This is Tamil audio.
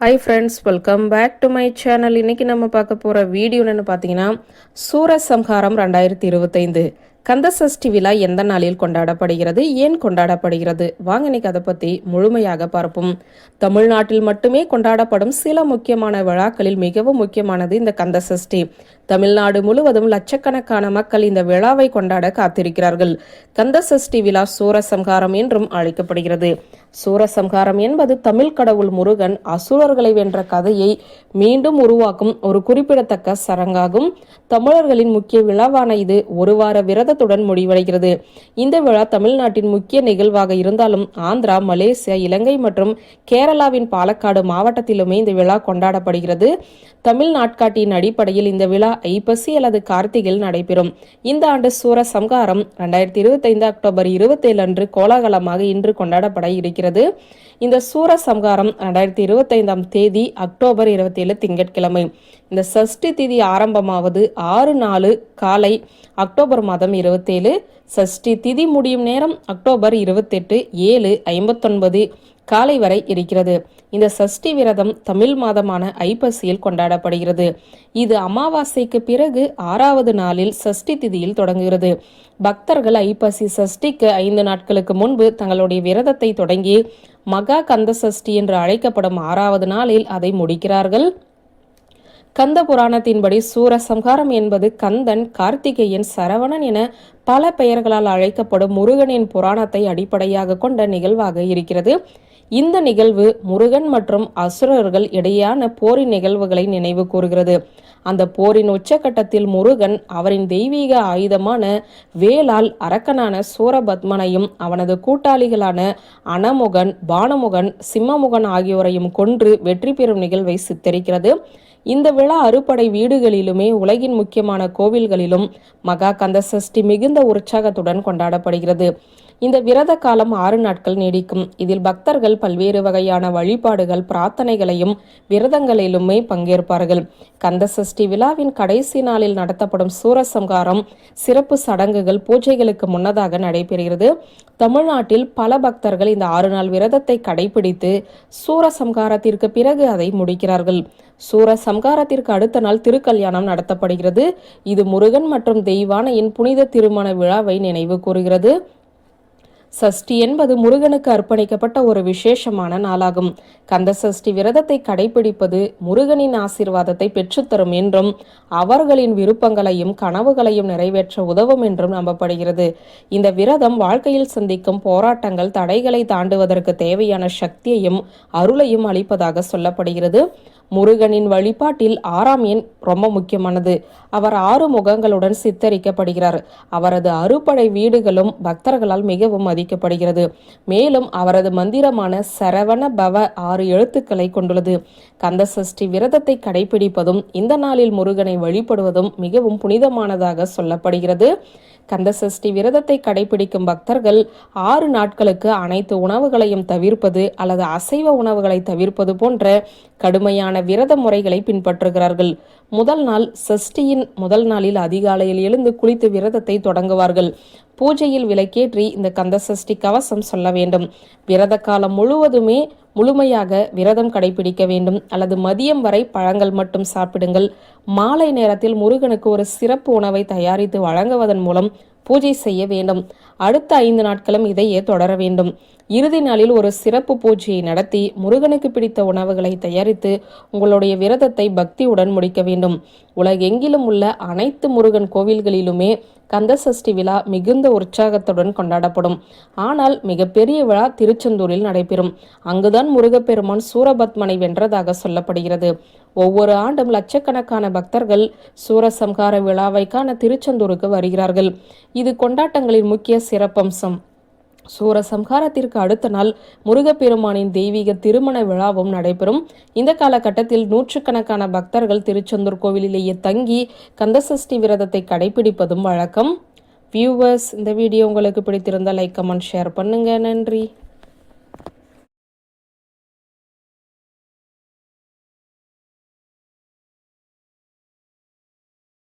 Hi friends welcome back to my channel இன்னைக்கு நம்ம பார்க்க போகிற வீடியோ என்னென்னு பார்த்தீங்கன்னா சூரசம்ஹாரம் ரெண்டாயிரத்தி இருபத்தைந்து. கந்த சஷ்டி விழா எந்த நாளில் கொண்டாடப்படுகிறது? ஏன் கொண்டாடப்படுகிறது? வாங்க இன்னைக்கு அதை பற்றி முழுமையாக பார்ப்போம். தமிழ்நாட்டில் மட்டுமே கொண்டாடப்படும் சில முக்கியமான விழாக்களில் மிகவும் முக்கியமானது இந்த கந்த சஷ்டி தமிழ்நாடு முழுவதும் லட்சக்கணக்கான மக்கள் இந்த விழாவை கொண்டாட காத்திருக்கிறார்கள். கந்த சஷ்டி விழா சூரசம்ஹாரம் என்றும் அழைக்கப்படுகிறது. சூரசம்ஹாரம் என்பது தமிழ் கடவுள் முருகன் அசுரர்களை வென்ற கதையை மீண்டும் உருவாக்கும் ஒரு குறிப்பிடத்தக்க சரங்காகும் தமிழர்களின் முக்கிய விழாவான இது ஒரு வார விரதத்துடன் முடிவடைகிறது. இந்த விழா தமிழ்நாட்டின் முக்கிய நிகழ்வாக இருந்தாலும் ஆந்திரா மலேசியா இலங்கை மற்றும் கேரளாவின் பாலக்காடு மாவட்டத்திலுமே இந்த விழா கொண்டாடப்படுகிறது. தமிழ் நாட்காட்டியின் அடிப்படையில் இந்த விழா ஐப்பசி அல்லது கார்த்திகையில் நடைபெறும். இந்த ஆண்டு சூர சம்காரம் இரண்டாயிரத்தி இருபத்தைந்து அக்டோபர் இருபத்தேழு அன்று கோலாகலமாக இன்று கொண்டாடப்பட இருக்கிறது. இந்த சூர சம்ஹாரம் ரெண்டாயிரத்தி இருபத்தைந்தாம் தேதி அக்டோபர் இருபத்தி ஏழு திங்கட்கிழமை. இந்த சஷ்டி திதி ஆரம்பமாவது ஆறு நாலு காலை அக்டோபர் மாதம் இருபத்தேழு. சஷ்டி திதி முடியும் நேரம் அக்டோபர் இருபத்தெட்டு ஏழு ஐம்பத்தொன்பது காலை வரை இருக்கிறது. இந்த சஷ்டி விரதம் தமிழ் மாதமான ஐப்பசியில் கொண்டாடப்படுகிறது. இது அமாவாசைக்கு பிறகு ஆறாவது நாளில் சஷ்டி திதியில் தொடங்குகிறது. பக்தர்கள் ஐப்பசி சஷ்டிக்கு ஐந்து நாட்களுக்கு முன்பு தங்களுடைய விரதத்தை தொடங்கி மகா கந்த சஷ்டி என்று அழைக்கப்படும் ஆறாவது நாளில் அதை முடிக்கிறார்கள். கந்த புராணத்தின்படி சூரசம்ஹாரம் என்பது கந்தன் கார்த்திகேயன் சரவணன் என பல பெயர்களால் அழைக்கப்படும் முருகனின் புராணத்தை அடிப்படையாக கொண்ட நிகழ்வாக இருக்கிறது. இந்த நிகழ்வு முருகன் மற்றும் அசுரர்கள் இடையேயான போரின் நிகழ்வுகளை நினைவு கூறுகிறது. அந்த போரின் உச்சகட்டத்தில் முருகன் அவரின் தெய்வீக ஆயுதமான வேளால் அரக்கனான சூரபத்மனையும் அவனது கூட்டாளிகளான அனமுகன் பானமுகன் சிம்மமுகன் ஆகியோரையும் கொன்று வெற்றி பெறும் நிகழ்வை சித்தரிக்கிறது. இந்த விழா அறுபடை வீடுகளிலுமே உலகின் முக்கியமான கோவில்களிலும் மகா கந்த சஷ்டி மிகுந்த உற்சாகத்துடன் கொண்டாடப்படுகிறது. இந்த விரத காலம் ஆறு நாட்கள் நீடிக்கும். இதில் பக்தர்கள் பல்வேறு வகையான வழிபாடுகள் பிரார்த்தனைகளையும் விரதங்களிலுமே பங்கேற்பார்கள். கந்த சஷ்டி விழாவின் கடைசி நாளில் நடத்தப்படும் சூரசங்காரம் சிறப்பு சடங்குகள் பூஜைகளுக்கு முன்னதாக நடைபெறுகிறது. தமிழ்நாட்டில் பல பக்தர்கள் இந்த ஆறு நாள் விரதத்தை கடைபிடித்து சூரசம்காரத்திற்கு பிறகு அதை முடிக்கிறார்கள். சூர சம்காரத்திற்கு அடுத்த நாள் திருக்கல்யாணம் நடத்தப்படுகிறது. இது முருகன் மற்றும் தெய்வானையின் புனித திருமண விழாவை நினைவு கூறுகிறது. சஷ்டி என்பது முருகனுக்கு அர்ப்பணிக்கப்பட்ட ஒரு விசேஷமான நாளாகும். கந்த சஷ்டி விரதத்தை கடைபிடிப்பது முருகனின் ஆசீர்வாதத்தை பெற்றுத்தரும் என்றும் அவர்களின் விருப்பங்களையும் கனவுகளையும் நிறைவேற்ற உதவும் என்றும் நம்பப்படுகிறது. இந்த விரதம் வாழ்க்கையில் சந்திக்கும் போராட்டங்கள் தடைகளை தாண்டுவதற்கு தேவையான சக்தியையும் அருளையும் அளிப்பதாக சொல்லப்படுகிறது. முருகனின் வழிபாட்டில் ஆறாம் எண் ரொம்ப முக்கியமானது. அவர் ஆறு முகங்களுடன் சித்தரிக்கப்படுகிறார். அவரது அறுபடை வீடுகளும் பக்தர்களால் மிகவும் மதிக்கப்படுகிறது மேலும் அவரது மந்திரமான சரவண பவ ஆறு எழுத்துக்களை கொண்டுள்ளது. கந்த சஷ்டி விரதத்தை கடைபிடிப்பதும் இந்த நாளில் முருகனை வழிபடுவதும் மிகவும் புனிதமானதாக சொல்லப்படுகிறது. கந்தசஷ்டி விரதத்தை கடைபிடிக்கும் பக்தர்கள் ஆறு நாட்களுக்கு அனைத்து உணவுகளையும் தவிர்ப்பது அல்லது அசைவ உணவுகளை தவிர்ப்பது போன்ற கடுமையான விரத முறைகளை பின்பற்றுகிறார்கள். முதல் நாள் சஷ்டியின் முதல் நாளில் அதிகாலையில் எழுந்து குளித்து விரதத்தை தொடங்குவார்கள். பூஜையில் விலக்கேற்றி இந்த கந்த சஷ்டி கவசம் சொல்ல வேண்டும். விரத காலம் முழுவதுமே முழுமையாக விரதம் கடைபிடிக்க வேண்டும். அல்லது மதியம் வரை பழங்கள் மட்டும் சாப்பிடுங்கள். மாலை நேரத்தில் முருகனுக்கு ஒரு சிறப்பு உணவை தயாரித்து வழங்குவதன் மூலம் பூஜை செய்ய வேண்டும். அடுத்த ஐந்து நாட்களும் இதையே தொடர வேண்டும். இறுதி நாளில் ஒரு சிறப்பு பூஜையை நடத்தி முருகனுக்கு பிடித்த உணவுகளை தயாரித்து உங்களுடைய விரதத்தை பக்தியுடன் முடிக்க வேண்டும். உலகெங்கிலும் உள்ள அனைத்து முருகன் கோவில்களிலுமே கந்த சஷ்டி விழா மிகுந்த உற்சாகத்துடன் கொண்டாடப்படும். ஆனால் மிகப்பெரிய விழா திருச்செந்தூரில் நடைபெறும். அங்குதான் முருகப்பெருமான் சூரபத்மனை வென்றதாக சொல்லப்படுகிறது. ஒவ்வொரு ஆண்டும் லட்சக்கணக்கான பக்தர்கள் சூரசம்ஹார விழாவை காண திருச்செந்தூருக்கு வருகிறார்கள். இது கொண்டாட்டங்களின் முக்கிய சிறப்பம்சம். சூரசம்ஹாரத்திற்கு அடுத்த நாள் முருகப்பெருமானின் தெய்வீக திருமண விழாவும் நடைபெறும். இந்த காலகட்டத்தில் நூற்றுக்கணக்கான பக்தர்கள் திருச்செந்தூர் கோவிலிலேயே தங்கி கந்தசஷ்டி விரதத்தை கடைபிடிப்பதும் வழக்கம். வியூவர்ஸ் இந்த வீடியோ உங்களுக்கு பிடித்திருந்தால் லைக் கமெண்ட் ஷேர் பண்ணுங்க. நன்றி.